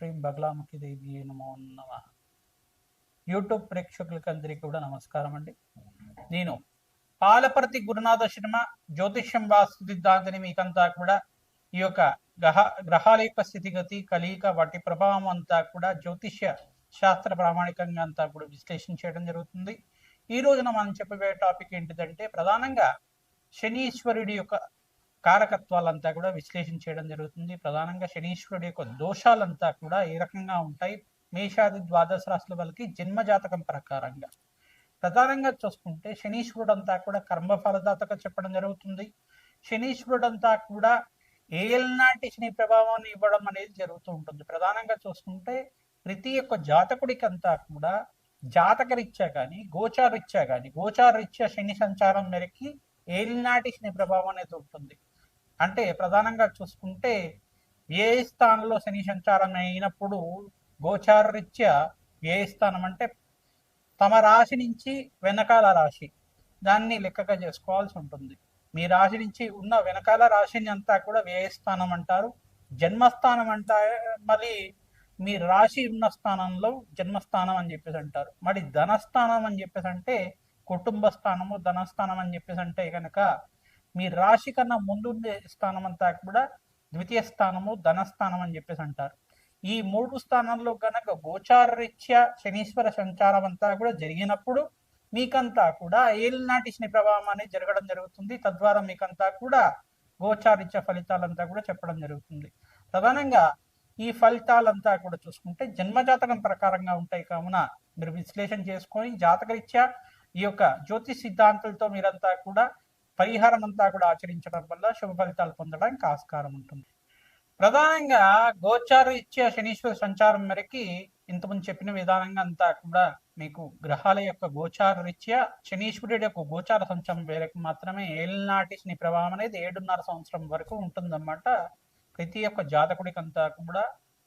శ్రీ బగలాముఖి దేవి నమో నమ. యూట్యూబ్ ప్రేక్షకులకి అందరికీ కూడా నమస్కారం అండి. నేను పాలపర్తి గురునాథ శర్మ జ్యోతిష్యం వాస్తుద్ధాంతిని మీకంతా కూడా ఈ యొక్క గ్రహ గ్రహాల యొక్క స్థితిగతి కలియిక వాటి ప్రభావం అంతా కూడా జ్యోతిష్య శాస్త్ర ప్రామాణికంగా అంతా కూడా విశ్లేషణ చేయడం జరుగుతుంది. ఈ రోజున మనం చెప్పబోయే టాపిక్ ఏంటిదంటే ప్రధానంగా శనీశ్వరుడి యొక్క కారకత్వాలంతా కూడా విశ్లేషణ చేయడం జరుగుతుంది. ప్రధానంగా శనీశ్వరుడి యొక్క దోషాలంతా కూడా ఏ రకంగా ఉంటాయి? మేషాది ద్వాదశ రాశుల వాళ్ళకి జన్మ జాతకం ప్రకారంగా. ప్రధానంగా చూసుకుంటే శనీశ్వరుడు అంతా కూడా కర్మ ఫలదాతగా చెప్పడం జరుగుతుంది. శనీశ్వరుడు అంతా కూడా ఏల్నాటి శని ప్రభావాన్ని ఇవ్వడం అనేది జరుగుతూ ఉంటుంది. ప్రధానంగా చూసుకుంటే ప్రతి ఒక్క జాతకుడికి అంతా కూడా జాతకరీత్యా కానీ గోచారీత్యా కానీ గోచారీత్యా శని సంచారం మేరకి ఏలినాటి శని ప్రభావం అనేది ఉంటుంది. అంటే ప్రధానంగా చూసుకుంటే ఏ స్థానంలో శని సంచారం అయినప్పుడు గోచారరీత్యా ఏ స్థానం అంటే తమ రాశి నుంచి వెనకాల రాశి దాన్ని లెక్కగా చేసుకోవాల్సి ఉంటుంది. మీ రాశి నుంచి ఉన్న వెనకాల రాశిని అంతా కూడా వ్యయ స్థానం అంటారు. జన్మస్థానం అంట మళ్ళీ మీ రాశి ఉన్న స్థానంలో జన్మస్థానం అని చెప్పేసి అంటారు. మరి ధనస్థానం అని చెప్పేసి అంటే కుటుంబ స్థానము ధనస్థానం అని చెప్పేసి అంటే కనుక మీ రాశి కన్నా ముందుండే స్థానం అంతా కూడా ద్వితీయ స్థానము ధనస్థానం అని చెప్పేసి అంటారు. ఈ మూడు స్థానాల్లో గనక గోచారరీత్యా శనీశ్వర సంచారం అంతా కూడా జరిగినప్పుడు మీకంతా కూడా ఏలినాటి శని ప్రభావం అనేది జరగడం జరుగుతుంది. తద్వారా మీకంతా కూడా గోచారిత్య ఫలితాలంతా కూడా చెప్పడం జరుగుతుంది. ప్రధానంగా ఈ ఫలితాలంతా కూడా చూసుకుంటే జన్మజాతకం ప్రకారంగా ఉంటాయి. కావున మీరు విశ్లేషణ చేసుకొని జాతకరీత్యా ఈ యొక్క జ్యోతిష్ సిద్ధాంతులతో మీరంతా కూడా పరిహారం అంతా కూడా ఆచరించడం వల్ల శుభ ఫలితాలు పొందడానికి ఆస్కారం ఉంటుంది. ప్రధానంగా గోచార ఇచ్చే శనీశ్వర సంచారం మేరకి ఇంతకుముందు చెప్పిన విధానంగా అంతా కూడా మీకు గ్రహాల యొక్క గోచార రీత్యా శనీశ్వరుడి యొక్క గోచార సంచారం మేరకు మాత్రమే ఏళ్ళనాటి శని ప్రభావం అనేది ఏడున్నర సంవత్సరం వరకు ఉంటుందన్నమాట. ప్రతి ఒక్క జాతకుడికి అంతా కూడా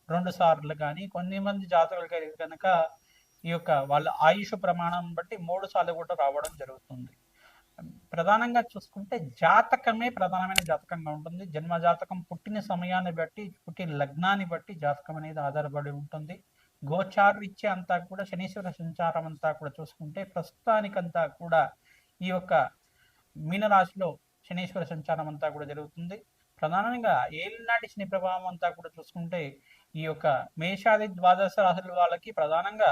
రెండు సార్లు కానీ కొన్ని మంది జాతకులకి కనుక ఈ యొక్క వాళ్ళ ఆయుష్ ప్రమాణం బట్టి మూడు సార్లు కూడా రావడం జరుగుతుంది. ప్రధానంగా చూసుకుంటే జాతకమే ప్రధానమైన జాతకంగా ఉంటుంది. జన్మ జాతకం పుట్టిన సమయాన్ని బట్టి పుట్టిన లగ్నాన్ని బట్టి జాతకం అనేది ఆధారపడి ఉంటుంది. గోచారీత్య అంతా కూడా శనీశ్వర సంచారం అంతా కూడా చూసుకుంటే ప్రస్తుతానికంతా కూడా ఈ యొక్క మీనరాశిలో శనీశ్వర సంచారం అంతా కూడా జరుగుతుంది. ప్రధానంగా ఏలినాటి శని ప్రభావం అంతా కూడా చూసుకుంటే ఈ యొక్క మేషాది ద్వాదశ రాశుల వాళ్ళకి ప్రధానంగా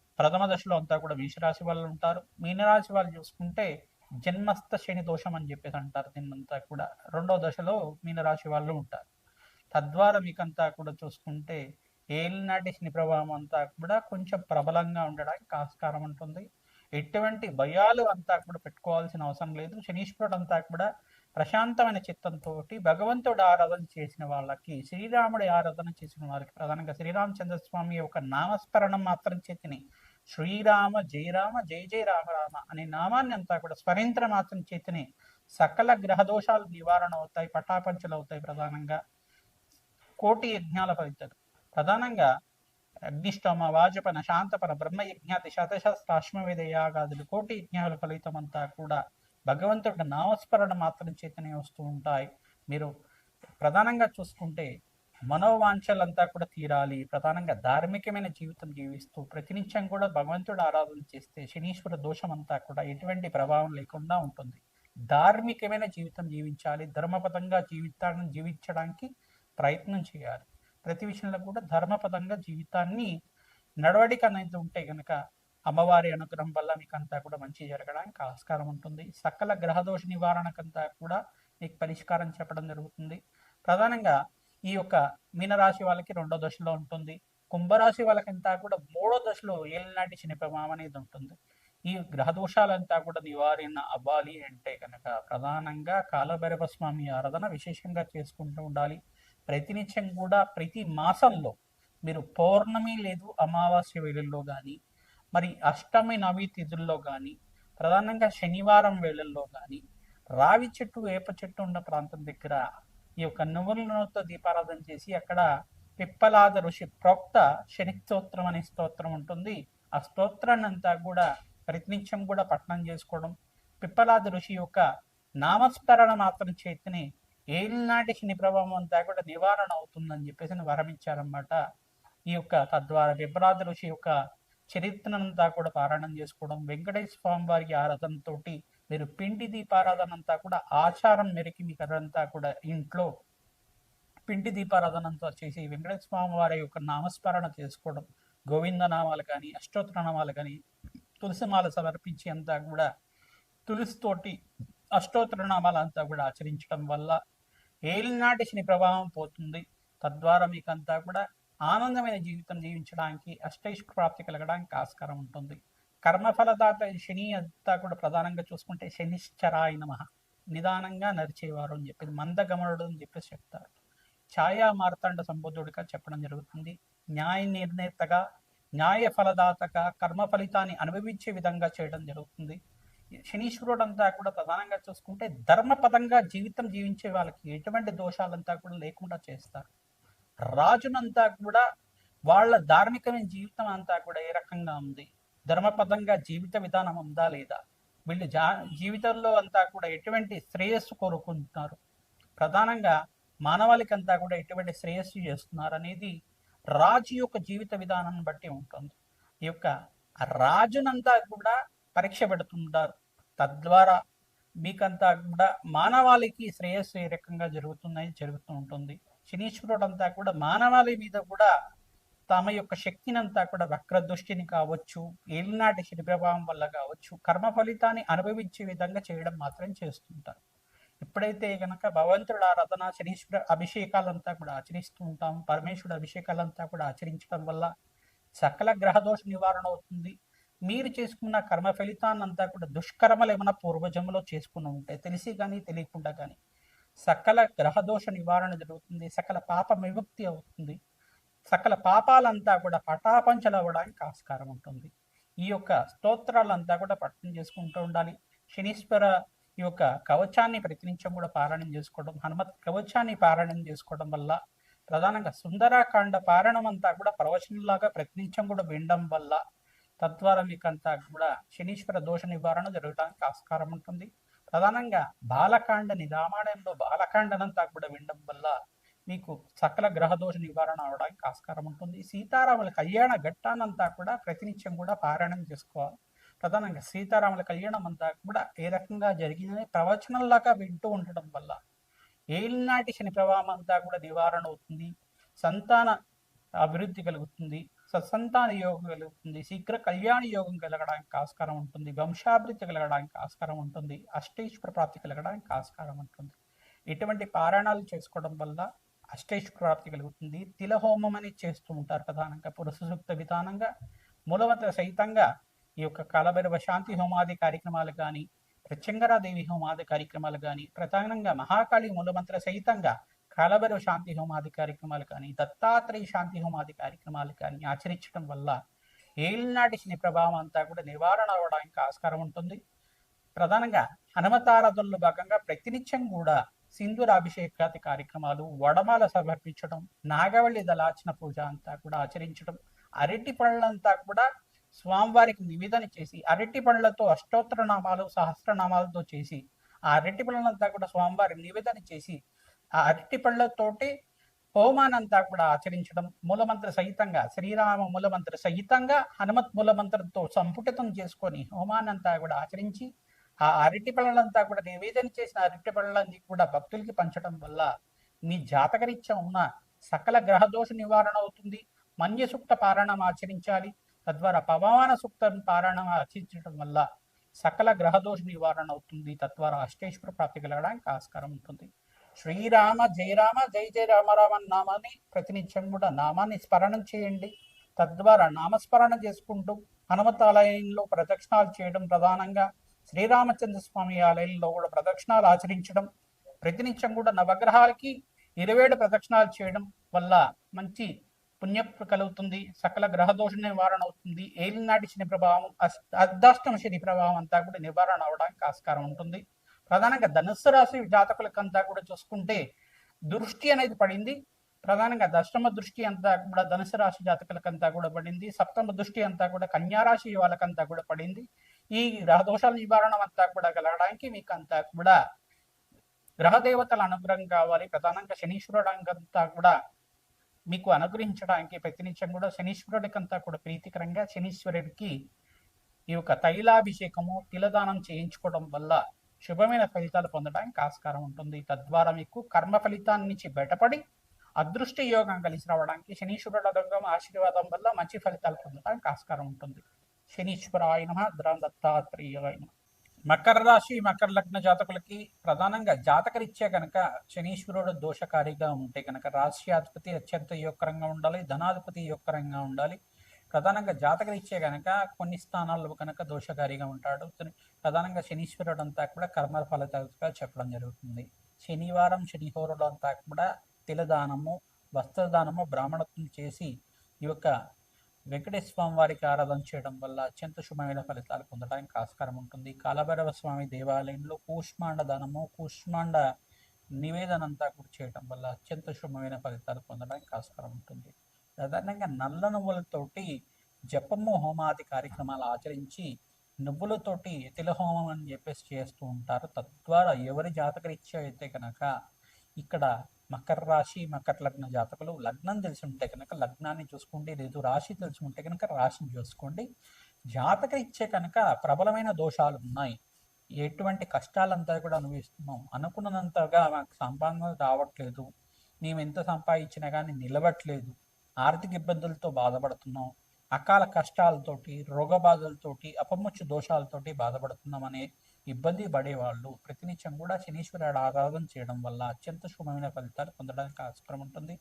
ప్రథమ దశలో అంతా కూడా మేషరాశి వాళ్ళు ఉంటారు. మీనరాశి వాళ్ళు చూసుకుంటే జన్మస్థ శని దోషం అని చెప్పేసి అంటారు. దీన్నంతా కూడా రెండో దశలో మీనరాశి వాళ్ళు ఉంటారు. తద్వారా మీకంతా కూడా చూసుకుంటే ఏలినాటి శని ప్రభావం అంతా కూడా కొంచెం ప్రబలంగా ఉండడానికి ఆస్కారం ఉంటుంది. ఎటువంటి భయాలు అంతా కూడా పెట్టుకోవాల్సిన అవసరం లేదు. శనీశ్వరుడు అంతా కూడా ప్రశాంతమైన చిత్తంతో భగవంతుడు ఆరాధన చేసిన వాళ్ళకి శ్రీరాముడి ఆరాధన చేసిన వారికి ప్రధానంగా శ్రీరామచంద్ర స్వామి యొక్క నామస్మరణం మాత్రం చేతిని శ్రీరామ జయరామ జయ జయ రామ రామ అనే నామాన్ని అంతా కూడా స్మరించిన మాత్రం చేతనే సకల గ్రహ దోషాలు నివారణ అవుతాయి పటాపంచలు అవుతాయి ప్రధానంగా. కోటి యజ్ఞాల ఫలితాలు. ప్రధానంగా అగ్నిష్టోమ వాజపన శాంతపన బ్రహ్మయజ్ఞాతి శతశస్త్రాశ్మవేద యాగాదులు కోటి యజ్ఞాల ఫలితం అంతా కూడా భగవంతుడి నామస్మరణ మాత్రం చేతనే వస్తూ ఉంటాయి. మీరు ప్రధానంగా చూసుకుంటే మనోవాంఛలంతా కూడా తీరాలి. ప్రధానంగా ధార్మికమైన జీవితం జీవిస్తూ ప్రతినిత్యం కూడా భగవంతుడు ఆరాధన చేస్తే శనీశ్వర దోషం అంతా కూడా ఎటువంటి ప్రభావం లేకుండా ఉంటుంది. ధార్మికమైన జీవితం జీవించాలి. ధర్మపదంగా జీవితాన్ని జీవించడానికి ప్రయత్నం చేయాలి. ప్రతి విషయంలో కూడా ధర్మపదంగా జీవితాన్ని నడవడిక అనేది ఉంటే కనుక అమ్మవారి అనుగ్రహం వల్ల మీకు అంతా కూడా మంచి జరగడానికి ఆస్కారం ఉంటుంది. సకల గ్రహదోష నివారణకంతా కూడా మీకు పరిష్కారం చెప్పడం జరుగుతుంది. ప్రధానంగా ఈ యొక్క మీనరాశి వాళ్ళకి రెండో దశలో ఉంటుంది. కుంభరాశి వాళ్ళకంతా కూడా మూడో దశలో ఏలినాటి చనిపోవడం అనేది ఉంటుంది. ఈ గ్రహ దోషాలంతా కూడా నివారణ అవ్వాలి అంటే కనుక ప్రధానంగా కాలభైరవ స్వామి ఆరాధన విశేషంగా చేసుకుంటూ ఉండాలి. ప్రతినిత్యం కూడా ప్రతి మాసంలో మీరు పౌర్ణమి లేదు అమావాస్య వేళల్లో కానీ మరి అష్టమి నవి తిథుల్లో కానీ ప్రధానంగా శనివారం వేళల్లో కానీ రావి చెట్టు వేప చెట్టు ఉన్న ప్రాంతం దగ్గర ఈ యొక్క నువ్వుల దీపారాధన చేసి అక్కడ పిప్పలాద ఋషి ప్రోక్త శని స్తోత్రం అనే స్తోత్రం ఉంటుంది. ఆ స్తోత్రాన్ని అంతా కూడా ప్రతినిత్యం కూడా పఠనం చేసుకోవడం పిప్పలాద ఋషి యొక్క నామస్మరణ మాత్రం చేతిని ఏలినాటి శని ప్రభావం అంతా కూడా నివారణ అవుతుందని చెప్పేసి వరం ఈ యొక్క తద్వారా పిప్పలాద ఋషి యొక్క చరిత్రనంతా కూడా పారాయణం చేసుకోవడం వెంకటేశ్వర స్వామి వారికి ఆరాధనతోటి మీరు పిండి దీపారాధన అంతా కూడా ఆచారం మేరకి మీకు అదంతా కూడా ఇంట్లో పిండి దీపారాధనంతో చేసి వెంకటేశ్వర స్వామి వారి యొక్క నామస్మరణ చేసుకోవడం గోవింద నామాలు కానీ అష్టోత్తర నామాలు కానీ తులసిమాల సమర్పించి అంతా కూడా తులసితోటి అష్టోత్తర నామాలు అంతా కూడా ఆచరించడం వల్ల ఏలినాటి శని ప్రభావం పోతుంది. తద్వారా మీకంతా కూడా ఆనందమైన జీవితం జీవించడానికి అష్టైష్ ప్రాప్తి కలగడానికి ఆస్కారం ఉంటుంది. కర్మఫలదాత శని అంతా కూడా ప్రధానంగా చూసుకుంటే శనిశ్చరాయ నమ. నిదానంగా నరిచేవారు అని చెప్పి మందగమనుడు అని చెప్పేసి చెప్తారు. ఛాయా మార్తాండ సంబుద్ధుడిగా చెప్పడం జరుగుతుంది. న్యాయ నిర్ణేతగా న్యాయ ఫలదాతగా కర్మ ఫలితాన్ని అనుభవించే విధంగా చేయడం జరుగుతుంది. శనీశ్వరుడు అంతా కూడా ప్రధానంగా చూసుకుంటే ధర్మపదంగా జీవితం జీవించే వాళ్ళకి ఎటువంటి దోషాలంతా కూడా లేకుండా చేస్తారు. రాజునంతా కూడా వాళ్ళ ధార్మికమైన జీవితం అంతా కూడా ఏ రకంగా ఉంది? ధర్మపదంగా జీవిత విధానం ఉందా లేదా? వీళ్ళు జా జీవితంలో అంతా కూడా ఎటువంటి శ్రేయస్సు కోరుకుంటున్నారు? ప్రధానంగా మానవాళికంతా కూడా ఎటువంటి శ్రేయస్సు చేస్తున్నారు అనేది రాజు యొక్క జీవిత విధానం బట్టి ఉంటుంది. ఈ యొక్క రాజునంతా కూడా పరీక్ష పెడుతుంటారు. తద్వారా మీకంతా కూడా మానవాళికి శ్రేయస్సు ఏ రకంగా జరుగుతుందని జరుగుతూ ఉంటుంది. శనీశ్వరుడు అంతా కూడా మానవాళి మీద కూడా తమ యొక్క శక్తినంతా కూడా వక్రదృష్టిని కావచ్చు ఏలినాటి శని ప్రభావం వల్ల కావచ్చు కర్మ ఫలితాన్ని అనుభవించే విధంగా చేయడం మాత్రం చేస్తుంటారు. ఎప్పుడైతే కనుక భగవంతుడు ఆరాధన శనీశ్వర అభిషేకాలంతా కూడా ఆచరిస్తూ ఉంటాం పరమేశ్వరుడు అభిషేకాలంతా కూడా ఆచరించడం వల్ల సకల గ్రహదోష నివారణ అవుతుంది. మీరు చేసుకున్న కర్మ ఫలితాన్నంతా కూడా దుష్కర్మలు ఏమైనా పూర్వజంలో చేసుకుని ఉంటాయి తెలిసి కానీ తెలియకుండా కానీ సకల గ్రహదోష నివారణ జరుగుతుంది సకల పాప విముక్తి అవుతుంది. సకల పాపాలంతా కూడా పటాపంచలు అవ్వడానికి ఆస్కారం ఉంటుంది. ఈ యొక్క స్తోత్రాలంతా కూడా పఠనం చేసుకుంటూ ఉండాలి. శనీశ్వర ఈ యొక్క కవచాన్ని ప్రతినిత్యం కూడా పారాయణం చేసుకోవడం హనుమత్ కవచాన్ని పారాయణం చేసుకోవడం వల్ల ప్రధానంగా సుందరాకాండ పారాయణం అంతా కూడా ప్రవచనంలాగా ప్రతినిత్యం కూడా వినడం వల్ల తద్వారా మీకు అంతా కూడా శనీశ్వర దోష నివారణ జరగడానికి ఆస్కారం ఉంటుంది. ప్రధానంగా బాలకాండని రామాయణంలో బాలకాండనంతా కూడా వినడం వల్ల మీకు సకల గ్రహదోష నివారణ అవడానికి ఆస్కారం ఉంటుంది. సీతారాముల కళ్యాణ ఘట్టానంతా కూడా ప్రతినిత్యం కూడా పారాయణం చేసుకోవాలి. ప్రధానంగా సీతారాముల కళ్యాణం అంతా కూడా ఏ రకంగా జరిగిందని ప్రవచనంలాగా వింటూ ఉండడం వల్ల ఏలినాటి శని ప్రభావం అంతా కూడా నివారణ అవుతుంది. సంతాన అభివృద్ధి కలుగుతుంది. సత్సంతాన యోగం కలుగుతుంది. శీఘ్ర కళ్యాణ యోగం కలగడానికి ఆస్కారం ఉంటుంది. వంశాభివృద్ధి కలగడానికి ఆస్కారం ఉంటుంది. అష్టేశ్వర ప్రాప్తి కలగడానికి ఆస్కారం ఉంటుంది. ఇటువంటి పారాయణాలు చేసుకోవడం వల్ల అష్టేశ్వర ప్రాప్తి కలుగుతుంది. తిలహోమం అని చేస్తూ ఉంటారు ప్రధానంగా. పురుషసూక్త విధానంగా మూలవంత సహితంగా ఈ యొక్క కాలభైరవ శాంతి హోమాది కార్యక్రమాలు కానీ ప్రత్యంగరాదేవి హోమాది కార్యక్రమాలు కానీ ప్రధానంగా మహాకాళి మూలమంత్ర సహితంగా కాలభైరవ శాంతి హోమాది కార్యక్రమాలు కానీ దత్తాత్రేయ శాంతి హోమాది కార్యక్రమాలు కానీ ఆచరించడం వల్ల ఏలినాటి శని ప్రభావం అంతా కూడా నివారణ అవడానికి ఆస్కారం ఉంటుంది. ప్రధానంగా హనుమతారాధనలో భాగంగా ప్రతినిత్యం కూడా సింధూరాభిషేకాది కార్యక్రమాలు వడమాల సమర్పించడం నాగవల్లి దళార్చన పూజ అంతా కూడా ఆచరించడం అరటి పనులంతా కూడా స్వామివారికి నివేదన చేసి అరటి పనులతో అష్టోత్తరనామాలు సహస్రనామాలతో చేసి ఆ అరటి పళ్ళంతా కూడా స్వామివారికి నివేదన చేసి ఆ అరటి పనులతోటి హోమానంతా కూడా ఆచరించడం మూలమంత్ర సహితంగా శ్రీరామ మూలమంత్ర సహితంగా హనుమత్ మూలమంత్రంతో సంపుటితం చేసుకొని హోమానంతా కూడా ఆచరించి ఆ అరటి పళ్ళంతా కూడా నివేదన చేసిన అరటి పళ్ళని కూడా భక్తులకి పంచడం వల్ల మీ జాతకరీత్యా ఉన్న సకల గ్రహదోష నివారణ అవుతుంది. మన్య సూక్త పారాయణం ఆచరించాలి. తద్వారా పవమాన సూక్త పారాయణం ఆచరించడం వల్ల సకల గ్రహదోష నివారణ అవుతుంది. తద్వారా అష్టేశ్వర ప్రాప్తి కలగడానికి ఆస్కారం ఉంటుంది. శ్రీరామ జయరామ జై జయ రామరామ నామాన్ని ప్రతినిత్యం కూడా నామాన్ని స్మరణం చేయండి. తద్వారా నామస్మరణ చేసుకుంటూ హనుమతాలయంలో ప్రదక్షిణాలు చేయడం ప్రధానంగా. శ్రీరామచంద్ర స్వామి ఆలయంలో కూడా ప్రదక్షిణాలు ఆచరించడం ప్రతినిత్యం కూడా నవగ్రహాలకి ఇరవేడు ప్రదక్షిణాలు చేయడం వల్ల మంచి పుణ్య కలుగుతుంది. సకల గ్రహదోష నివారణ అవుతుంది. ఏలినాటి శని ప్రభావం అర్ధాష్టమ శని ప్రభావం అంతా కూడా నివారణ అవడానికి ఆస్కారం ఉంటుంది. ప్రధానంగా ధనుస్సు రాశి జాతకులకంతా కూడా చూసుకుంటే దృష్టి అనేది పడింది. ప్రధానంగా దశమ దృష్టి అంతా కూడా ధనుసు రాశి జాతకులకంతా కూడా పడింది. సప్తమ దృష్టి అంతా కూడా కన్యారాశి వాళ్ళకంతా కూడా పడింది. ఈ గ్రహదోషాల నివారణ అంతా కూడా కలగడానికి మీకు అంతా కూడా గ్రహదేవతల అనుగ్రహం కావాలి. ప్రధానంగా శనీశ్వరుడు అంతా కూడా మీకు అనుగ్రహించడానికి ప్రతినిత్యం కూడా శనీశ్వరుడికంతా కూడా ప్రీతికరంగా శనీశ్వరుడికి ఈ యొక్క తైలాభిషేకము తిలదానం చేయించుకోవడం వల్ల శుభమైన ఫలితాలు పొందడానికి ఆస్కారం ఉంటుంది. తద్వారా మీకు కర్మ ఫలితాన్ని నుంచి బయటపడి అదృష్ట యోగం కలిసి రావడానికి శనీశ్వరుడు ఆశీర్వాదం వల్ల మంచి ఫలితాలు పొందడానికి ఆస్కారం ఉంటుంది. శనీశ్వరాయ నమ దత్తాత్రేయాయ నమ. మకర రాశి మకర లగ్న జాతకులకి ప్రధానంగా జాతకరీత్యా కనుక శనీశ్వరుడు దోషకారిగా ఉంటే కనుక రాశ్యాధిపతి అత్యంత యోకరంగా ఉండాలి ధనాధిపతి యోగకరంగా ఉండాలి. ప్రధానంగా జాతకరీత్యా కనుక కొన్ని స్థానాల్లో కనుక దోషకారిగా ఉంటాడు. ప్రధానంగా శనీశ్వరుడు అంతా కూడా కర్మ ఫలితాలుగా చెప్పడం జరుగుతుంది. శనివారం శనిహోరుడు అంతా కూడా తిలదానము వస్త్రదానము బ్రాహ్మణత్వం చేసి ఈ యొక్క వెంకటేశ్వర స్వామి వారికి ఆరాధన చేయడం వల్ల అత్యంత శుభమైన ఫలితాలు పొందడానికి ఆస్కారం ఉంటుంది. కాలభైరవ స్వామి దేవాలయంలో కూష్మాండ దానము కూష్మాండ నివేదన అంతా కూడా చేయడం వల్ల అత్యంత శుభమైన ఫలితాలు పొందడానికి ఆస్కారం ఉంటుంది. సాధారణంగా నల్ల నువ్వులతోటి జపము హోమాది కార్యక్రమాలు ఆచరించి నువ్వులతోటి తిల హోమం అని చెప్పేసి చేస్తూ ఉంటారు. తద్వారా ఎవరి జాతకరీత్యా అయితే కనుక ఇక్కడ మకర రాశి మకర లగ్న జాతకులు లగ్నం తెలిసి ఉంటే కనుక లగ్నాన్ని చూసుకోండి లేదు రాశి తెలిసి ఉంటే కనుక రాశిని చూసుకోండి. జాతక ఇచ్చే కనుక ప్రబలమైన దోషాలు ఉన్నాయి. ఎటువంటి కష్టాలంతా కూడా అనుభవిస్తున్నాం. అనుకున్నంతగా మాకు సంపాదన రావట్లేదు. మేము ఎంత సంపాదించినా కానీ నిలవట్లేదు. ఆర్థిక ఇబ్బందులతో బాధపడుతున్నాం. అకాల కష్టాలతోటి రోగ బాధలతోటి అపముచ్చు దోషాలతోటి బాధపడుతున్నాం అనే ఇబ్బంది పడేవాళ్ళు. ప్రతినిత్యం కూడా శనీశ్వరుడు ఆరాధన చేయడం వల్ల అత్యంత శుభమైన ఫలితాలు పొందడానికి ఆస్కారం ఉంటుంది.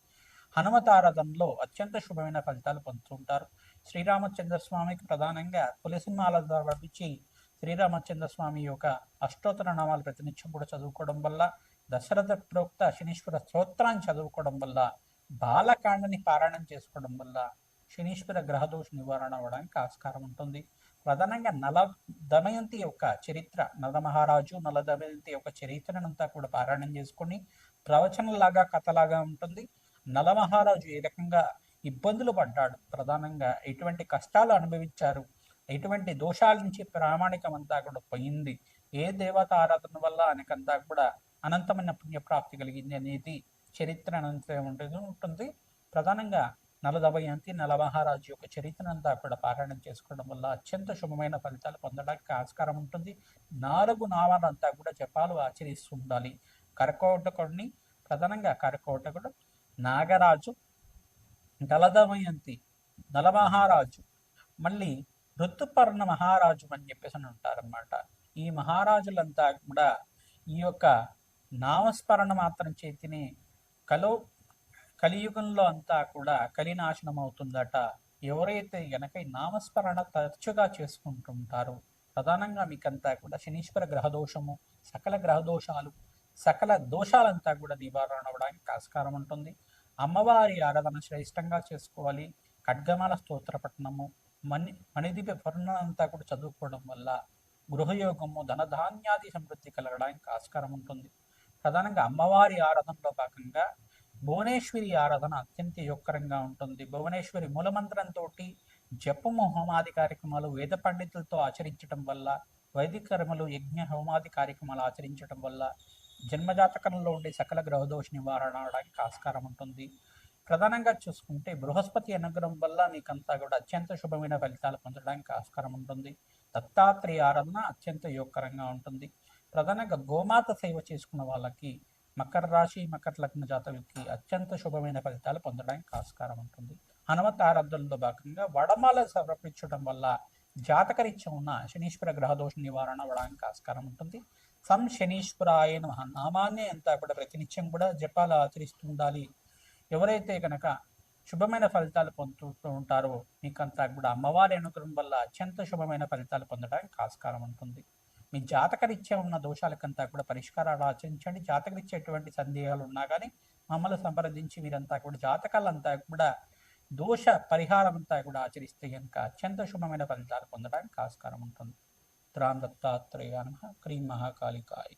హనుమత ఆరాధనలో అత్యంత శుభమైన ఫలితాలు పొందుతుంటారు శ్రీరామచంద్ర స్వామికి ప్రధానంగా తులసిమాల పంపించి శ్రీరామచంద్ర స్వామి యొక్క అష్టోత్తర నామాలు ప్రతినిత్యం కూడా చదువుకోవడం వల్ల దశరథ ప్రోక్త శనీశ్వర స్తోత్రాన్ని చదువుకోవడం వల్ల బాలకాండని పారాయణం చేసుకోవడం వల్ల శనీశ్వర గ్రహదోష నివారణ అవ్వడానికి ఆస్కారం ఉంటుంది. ప్రధానంగా నల దమయంతి యొక్క చరిత్ర నల మహారాజు నల దమయంతి యొక్క చరిత్రనంతా కూడా పారాయణం చేసుకొని ప్రవచనంలాగా కథలాగా ఉంటుంది. నల మహారాజు ఏ రకంగా ఇబ్బందులు పడ్డాడు ప్రధానంగా ఎటువంటి కష్టాలు అనుభవించారు ఎటువంటి దోషాల నుంచి ప్రామాణికం అంతా కూడా పోయింది ఏ దేవత ఆరాధన వల్ల ఆయనకంతా కూడా అనంతమైన పుణ్యప్రాప్తి కలిగింది అనేది చరిత్ర అనంతం ఉంటుంది. ప్రధానంగా ప్రధానంగా నలదభయంతి నలమహారాజు యొక్క చరిత్రనంతా కూడా పారాయణం చేసుకోవడం వల్ల అత్యంత శుభమైన ఫలితాలు పొందడానికి ఆస్కారం ఉంటుంది. నాలుగు నామాలంతా కూడా జపాలు ఆచరిస్తూ ఉండాలి. కరకోటకుడిని ప్రధానంగా కరకోటకుడు నాగరాజు నలదమయంతి నలమహారాజు మళ్ళీ ఋతుపర్ణ మహారాజు అని చెప్పేసి అని ఉంటారన్నమాట. ఈ మహారాజులంతా కూడా ఈ యొక్క నామస్మరణ మాత్రం చేతిని కలో కలియుగంలో అంతా కూడా కలినాశనం అవుతుందట ఎవరైతే గనక నామస్మరణ తరచుగా చేసుకుంటుంటారో ప్రధానంగా మీకంతా కూడా శనీశ్వర గ్రహదోషము సకల గ్రహదోషాలు సకల దోషాలంతా కూడా నివారణ అవ్వడానికి ఆస్కారం ఉంటుంది. అమ్మవారి ఆరాధన శ్రేష్టంగా చేసుకోవాలి. ఖడ్గమాల స్తోత్ర పట్టణము మణి మణిదివ్య వర్ణన అంతా కూడా చదువుకోవడం వల్ల గృహయోగము ధనధాన్యాది సమృద్ధి కలగడానికి ఆస్కారం ఉంటుంది. ప్రధానంగా అమ్మవారి ఆరాధనలో భాగంగా భువనేశ్వరి ఆరాధన అత్యంత యోగకరంగా ఉంటుంది. భువనేశ్వరి మూలమంత్రంతో జపము హోమాది కార్యక్రమాలు వేద పండితులతో ఆచరించడం వల్ల వైదిక కర్మలు యజ్ఞ హోమాది కార్యక్రమాలు ఆచరించడం వల్ల జన్మజాతకంలో ఉండే సకల గ్రహదోష నివారణ అవడానికి ఆస్కారం ఉంటుంది. ప్రధానంగా చూసుకుంటే బృహస్పతి అనుగ్రహం వల్ల మీకంతా కూడా అత్యంత శుభమైన ఫలితాలు పొందడానికి ఆస్కారం ఉంటుంది. దత్తాత్రేయ ఆరాధన అత్యంత యోగకరంగా ఉంటుంది. ప్రధానంగా గోమాత సేవ చేసుకున్న వాళ్ళకి మకర రాశి మకర లగ్న జాతకులకి అత్యంత శుభమైన ఫలితాలు పొందడానికి ఆస్కారం ఉంటుంది. హనుమత్ ఆరాధనలో భాగంగా వడమాల సమర్పించడం వల్ల జాతకరీత్యం ఉన్న శనీశ్వర గ్రహదోష నివారణ అవడానికి ఆస్కారం ఉంటుంది. సం శనీశ్వరాయ ఆయన నామాన్ని అంతా కూడా ప్రతినిత్యం కూడా జపాలు ఆచరిస్తూ ఉండాలి. ఎవరైతే కనుక శుభమైన ఫలితాలు పొందుతూ ఉంటారో మీకంతా కూడా అమ్మవారి అనుగ్రహం వల్ల అత్యంత శుభమైన ఫలితాలు పొందడానికి ఆస్కారం ఉంటుంది. మీ జాతకరీత్యా ఉన్న దోషాలకంతా కూడా పరిష్కారాలు ఆచరించండి. జాతకరీత్యా ఎటువంటి సందేహాలు ఉన్నా కానీ మమ్మల్ని సంప్రదించి మీరంతా కూడా జాతకాలంతా కూడా దోష పరిహారం అంతా కూడా ఆచరిస్తే కనుక అత్యంత శుభమైన ఫలితాలు పొందడానికి ఆస్కారం ఉంటుంది. త్రాం దత్తాత్రేయ నమః. క్రీం మహాకాళికాయ.